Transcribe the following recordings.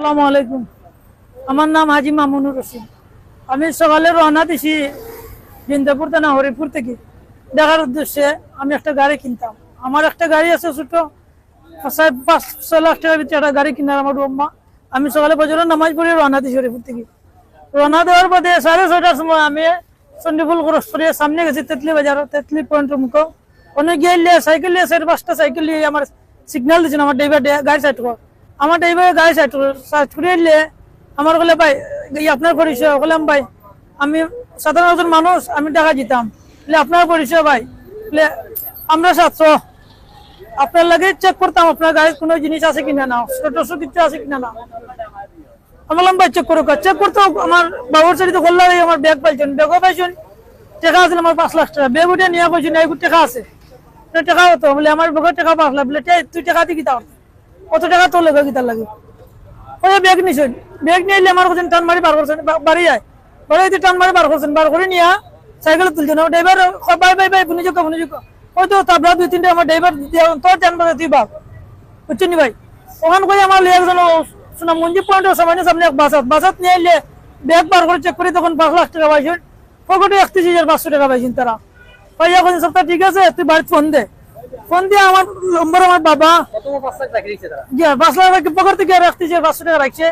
আসসালামু আলাইকুম। আমার নাম হাজি মামুনুর রশিদ। আমি সকালে রওনা দিছি বিন্দাপুর থানা হরিপুর থেকে। দেখার উদ্দেশ্যে আমি একটা গাড়ি কিনতাম। আমার একটা গাড়ি আছে ছোট প্রায় পাঁচ ছয় লাখ টাকার ভিতরে একটা গাড়ি কিনার আমার বম্মা আমি সকালে বজরের নামাজ পড়ে রওনা দিছি হরিপুর থেকে। রওনা দেওয়ার পথে সাড়ে ছয়টার সময় আমি চন্ডীপুল ক্রস করে সামনে গেছি তেতলি বাজার, তেতলি পয়েন্টের মুখো। অনেক গিয়ে সাইকেল লিয়ে, চার পাঁচটা সাইকেল লিয়ে আমার সিগন্যাল দিয়েছেন আমার ড্রাইভার গাড়ি সাইড কর। আমার ড্রাইভার গাড়ি সাইড করে এলে আমার বলে ভাই আপনার পরিচয় বললাম, ভাই, আমি সাধারণ মানুষ, আমি টাকা দিতাম। আপনার পরিচয়, ভাই। বলে, আমরা ছাত্র। আপনার লাগে চেক করতাম, আপনার গাড়ির কোনো জিনিস আছে কিনা না ছোট কিছু আছে কিনা না। আমি বললাম, ভাই চেক করো চেক করতে আমার বাবুর সাথে করলে আমার ব্যাগ পাইছেন ব্যাগও পাইছেন। টাকা আছে, আমার পাঁচ লাখ টাকা। ব্যাগ উঠে নিয়ে কইছেন এই টাকা আছে। তো টাকা হতো। বলে, আমার ব্যাগের টাকা পাঁচ লাখ। বলে তুই টাকা কিতা করতে? কত টাকা তোর লেগে কিতার লাগে? ওই ব্যাগ নিছেন ব্যাগ নিয়ে আমার কাছে টান মারি বার করছেন বাড়ি যায়। বাড়ি দিয়ে টান মারি বার করছেন বার করে নিয়ে সাইকেলে তুলছেন ও ড্রাইভার বাই বাই বাই বুনি যোগ্য বুনি যোগ্য ওই তো তারপরে দুই, তিনটা আমার ড্রাইভার তোর টান বাজে তুই বাপ বুঝছেন ভাই? ওখান করে আমার লিয়ে শোনা মঞ্জি পয়েন্টের সামনে সামনে এক বাসাত। বাসাত নিয়ে এলে ব্যাগ বার করে চেক করে, তখন পাঁচ লাখ টাকা পাইছেন পকেটে একত্রিশ হাজার পাঁচশো টাকা পাইছেন তারা ভাই, এখন সপ্তাহ ঠিক আছে? তুই বাড়িতে ফোন দে। ফোন দিয়ে আমার নম্বর আমার বাবা। পাঁচ লাখ টাকা পকেট থেকে রাখতেছে পাঁচশো টাকা রাখছে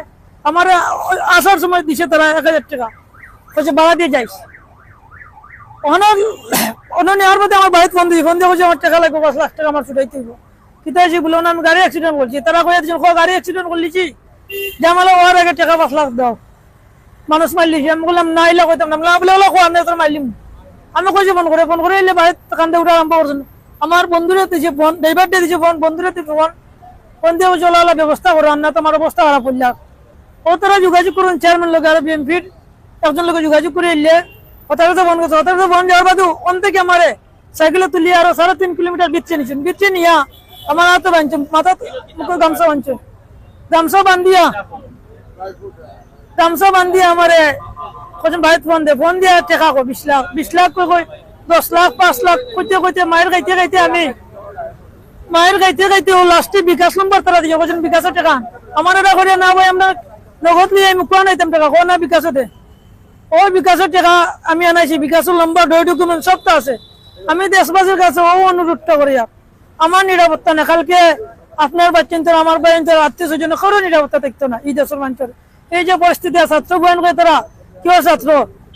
আমার আসার সময় দিছে তারা এক হাজার টাকা। বলছে বাবা দিয়ে যাইস। অন্য অন্য নেওয়ার মধ্যে আমার বাড়িতে ফোন দিয়েছি। ফোন দিয়ে বলছে আমার টাকা লাগবে পাঁচ লাখ টাকা আমার ছুটাইতে হইব। কিতা হয়েছে বলে আমি গাড়ি অ্যাক্সিডেন্ট করছি। তারা কয়ে দিচ্ছেন গাড়ি অ্যাক্সিডেন্ট করলিছি যে আমার ওর আগে টাকা পাঁচ লাখ দাও। মানুষ মারলিছি আমি বললাম না এলা কইতাম না। আমি বললাম, বলে ওলা কোয়া আমি তোর মারলিম আমি কইছি ফোন করে ফোন করে এলে বাড়িতে কান্দে উঠে আরম্ভ করছেন আমার বন্ধুরা দিয়েছে ফোন, ড্রাইভার দিয়ে দিয়েছে ফোন, বন্ধুরা দিয়েছে ফোন ফোন দিয়ে চলা ব্যবস্থা করো না তোমার অবস্থা খারাপ করলাম ও তারা যোগাযোগ করুন চেয়ারম্যান লোক, আর বিএনপির একজন লোক যোগাযোগ করে এলে হঠাৎ ফোন করছে হঠাৎ ফোন যাওয়ার বাদু অন থেকে আমারে সাইকেলে তুলিয়ে আরও সাড়ে তিন কিলোমিটার বিচ্ছে নিছেন বিচ্ছে নিয়া আমার হাতে বাঁধছে, মাথা মুখে গামছা বাঁধছে। গামছা বান্ধিয়া গামছা বান্ধিয়া আমারে কজন ভাইত ফোন দে, ফোন দিয়া টেকা কো বিশ লাখ বিশ লাখ কই? দশ লাখ, পাঁচ লাখ, কইতে কইতে, মায়ের গাইতে গাইতে আমি, মায়ের গাইতে গাইতে ও লাস্টে বিকাশ নম্বর তারা দিয়ে কজন বিকাশের টাকা। আমার এটা করে না ভাই, আমরা নগদ নিয়ে আমি কোয়া নাইতাম টাকা কোয়া না বিকাশতে। ওই বিকাশের টাকা আমি আনাইছি, বিকাশের নম্বর ডই ডকুমেন্ট সবটা আছে। আমি দেশবাসীর কাছে ও অনুরোধটা করি। আমার নিরাপত্তা না, কালকে আপনার বাচ্চান্তর আমার বাচ্চান্তর আত্মীয় স্বজন কারও নিরাপত্তা দেখতো না, এই দেশের মানুষের। এই যে পরিস্থিতি ছাত্র বয়ান করে তারা কেউ ছাত্র?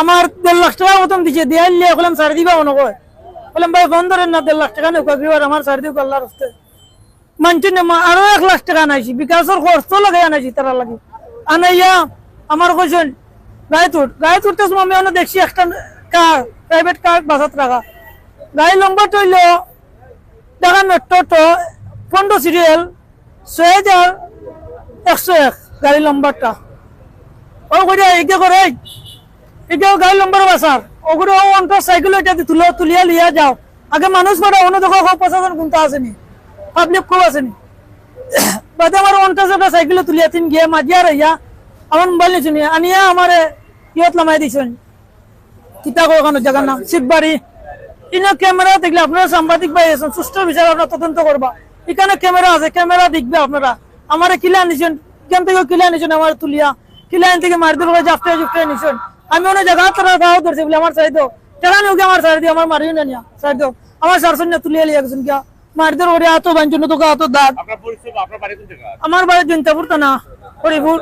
আমার দেড় লাখ টাকা মতন দিছে, দিয়ে বললাম সাড়ে দিবা মনে করে বললাম ভাই ফোন ধরেন না, দেড় লাখ টাকা নেই কিবার আমার সাড়ে দিব আল্লাহর হস্তে। মানছি না আরও এক লাখ টাকা আনাইছি, বিকাশের খরচ লাগাই আনাইছি তারা লাগে। আনাইয়া আমার কইছেন গায়ে তুট গায়ে তুটতে সময় আমি অনেক দেখছি একটা কার প্রাইভেট কার বাসাত রাখা। গাড়ি নম্বর তৈল টাকা মেট্রো পনেরো সিরিয়াল ছয় হাজার একশো এক গাড়ি নম্বরটা ও কইরা একে করে এটাও গাড়ি নম্বর বাসার ওগুলো অন্তর সাইকেল এটা তুলো তুলিয়া লিয়া যাও। আগে মানুষ কটা অন্য দেখো খুব প্রশাসন কোনটা আসেনি পাবলিক খুব আসেনি বাদে আমার অন্তর একটা সাইকেল তুলিয়া তিন গিয়ে মাঝিয়া রইয়া আমার মোবাইল আনিয়া আমার ইয়ত লামাই দিছেন। কিতা জায়গার নাম? শিববাড়ি ইনো ক্যামেরা দেখলে আপনারা সাংবাদিক ভাই আছেন সুষ্ঠু বিচার তদন্ত করবা এখানে ক্যামেরা আছে ক্যামেরা দেখবে আপনারা আমারে কিলা নিছেন কেন থেকে কিলা নিছেন আমার তুলিয়া। কিলা থেকে মারদুল করে জাফতে জুফতে নিছেন আমি অনেক জায়গা তারা গাও ধরছে বলে আমার চাইতো টাকা নিও আমার সাইড দিয়ে আমার মারিও না নিয়া। সাইড দাও আমার সারসন না তুলিয়ে লিয়ে গেছেন কিয়া মারদুল ওরে এত বাঞ্চন তো এত দাঁত আপনার পরিচয় বা আপনার বাড়ি কোন জায়গা? আমার বাড়ি জৈন্তাপুর থানা হরিপুর।